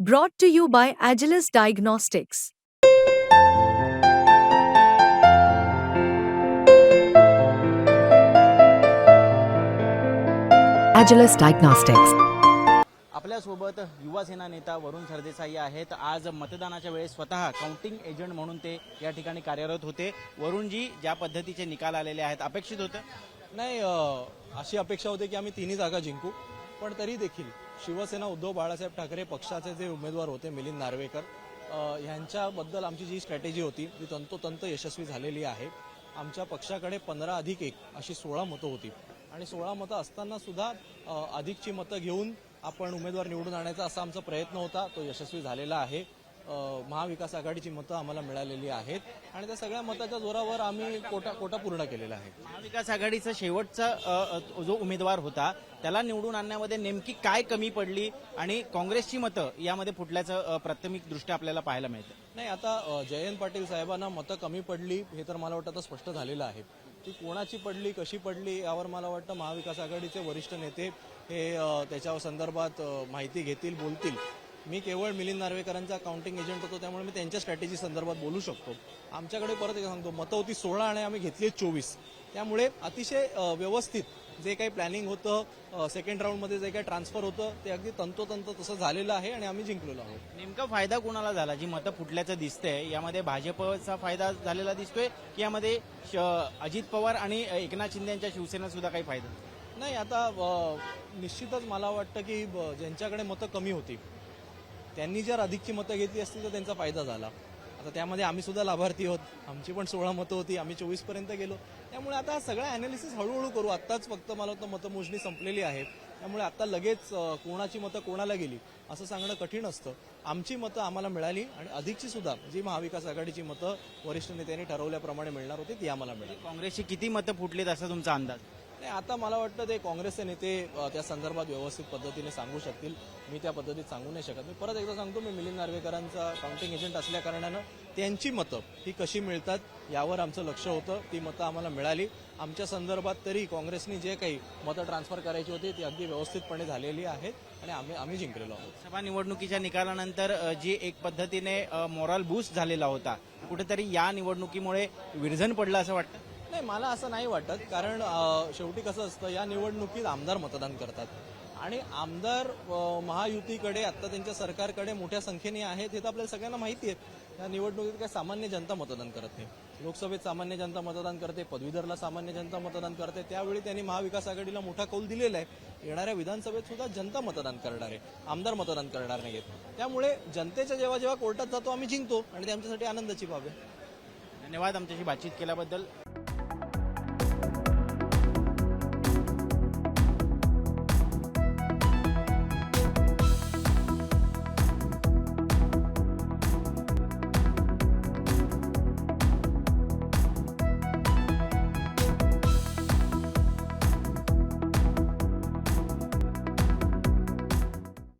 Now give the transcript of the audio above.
Brought to you by Agilus Diagnostics. Agilus Diagnostics. आपल्यासोबत युवासेना नेता वरुण सरदेसाई आहेत आज मतदानाच्या वेळेस स्वतः काउंटिंग एजंट म्हणून ते या ठिकाणी कार्यरत होते वरुणजी ज्या पद्धतीचे निकाल आलेले आहेत अपेक्षित होतं नाही अ, अशी अपेक्षा होती की आम्ही तिन्ही जागा जिंकू पण तरी देखील शिवसेना उद्धव बाळासाहेब ठाकरे पक्षाचे जे उमेदवार होते मिलिंद नार्वेकर ह्यांच्याबद्दल आमची जी स्ट्रॅटेजी होती ती तंतोतंत यशस्वी झालेली आहे. आमच्या पक्षाकडे पंधरा अधिक एक अशी सोळा मतं होती. आणि सोळा मतं असताना सुद्धा अधिकची मतं घेऊन आपण उमेदवार निवडून आणायचा असा आमचा प्रयत्न होता. तो यशस्वी झालेला आहे. महाविकास आघाडीची मतं आम्हाला मिळालेली आहेत आणि त्या सगळ्या मताच्या जोरावर आम्ही कोटा कोटा पूर्ण केलेला आहे. महाविकास आघाडीचा शेवटचा जो उमेदवार होता त्याला निवडून आणण्यामध्ये नेमकी काय कमी पडली आणि काँग्रेसची मतं यामध्ये फुटल्याचं प्राथमिक दृष्ट्या आपल्याला पाहायला मिळतं. नाही आता जयंत पाटील साहेबांना मतं कमी पडली हे तर मला वाटतं आता स्पष्ट झालेलं आहे. ती कोणाची पडली कशी पडली यावर मला वाटतं महाविकास आघाडीचे वरिष्ठ नेते हे त्याच्या संदर्भात माहिती घेतील बोलतील. मी केवळ मिलिंद नार्वेकरांचा काउंटिंग एजंट होतो त्यामुळे मी त्यांच्या स्ट्रॅटेजी संदर्भात बोलू शकतो. आमच्याकडे परत एकदा सांगतो मतं होती सोळा आणि आम्ही घेतली चोवीस. त्यामुळे अतिशय व्यवस्थित जे काही प्लॅनिंग होतं सेकंड राऊंडमध्ये जे काही ट्रान्सफर होतं ते अगदी तंतोतंत तसं झालेलं आहे आणि आम्ही जिंकलेलो आहोत. नेमका फायदा कोणाला झाला? जी मतं फुटल्याचं दिसतंय यामध्ये भाजपचा फायदा झालेला दिसतोय की यामध्ये श- अजित पवार आणि एकनाथ शिंदे यांच्या शिवसेना सुद्धा काही फायदा? नाही आता निश्चितच मला वाटतं की ज्यांच्याकडे मतं कमी होती त्यांनी जर अधिकची मतं घेतली असतील तर त्यांचा फायदा झाला. आता त्यामध्ये आम्ही सुद्धा लाभार्थी आहोत. आमची पण सोळा मतं होती आम्ही चोवीसपर्यंत गेलो. त्यामुळे आता सगळं अनालिसिस हळूहळू करू. आत्ताच फक्त मला वाटतं मतमोजणी संपलेली आहे. त्यामुळे आता लगेच कोणाची मतं कोणाला गेली असं सांगणं कठीण असतं. आमची मतं आम्हाला मिळाली आणि अधिकची सुद्धा जी महाविकास आघाडीची मतं वरिष्ठ नेत्यांनी ठरवल्याप्रमाणे मिळणार होती ती आम्हाला मिळाली. काँग्रेसची किती मतं फुटलीत असा तुमचा अंदाज? नाही आता मला वाटतं ते काँग्रेसचे नेते त्या संदर्भात व्यवस्थित पद्धतीने सांगू शकतील. मी त्या पद्धतीत सांगू नाही शकत. मी परत एकदा सांगतो मी मिलिंद नार्वेकरांचा काउंटिंग एजंट असल्या कारणानं त्यांची मतं ही कशी मिळतात यावर आमचं लक्ष होतं. ती मतं आम्हाला मिळाली. आमच्या संदर्भात तरी काँग्रेसनी जे काही मतं ट्रान्सफर करायची होती ती अगदी व्यवस्थितपणे झालेली आहेत आणि आम्ही आम्ही जिंकलेलो आहोत. सभा निवडणुकीच्या निकालानंतर जी एक पद्धतीने मॉरल बूस्ट झालेला होता कुठेतरी या निवडणुकीमुळे विरझन पडलं असं वाटतं? नाही मला असं नाही वाटत. कारण शेवटी कसं असतं या निवडणुकीत आमदार मतदान करतात. आणि आमदार महायुतीकडे आता त्यांच्या सरकारकडे मोठ्या संख्येने आहेत हे तर आपल्याला सगळ्यांना माहिती आहे. या निवडणुकीत काय सामान्य जनता मतदान करत नाही. लोकसभेत सामान्य जनता मतदान करते पदवीधरला सामान्य जनता मतदान करते. त्यावेळी त्यांनी महाविकास आघाडीला मोठा कौल दिलेला आहे. येणाऱ्या विधानसभेत सुद्धा जनता मतदान करणार आहे. आमदार मतदान करणार नाहीत त्यामुळे जनतेच्या जेव्हा जेव्हा कोर्टात जातो आम्ही जिंकतो. आणि ते आमच्यासाठी आनंदाची बाब आहे. धन्यवाद आमच्याशी बातचीत केल्याबद्दल.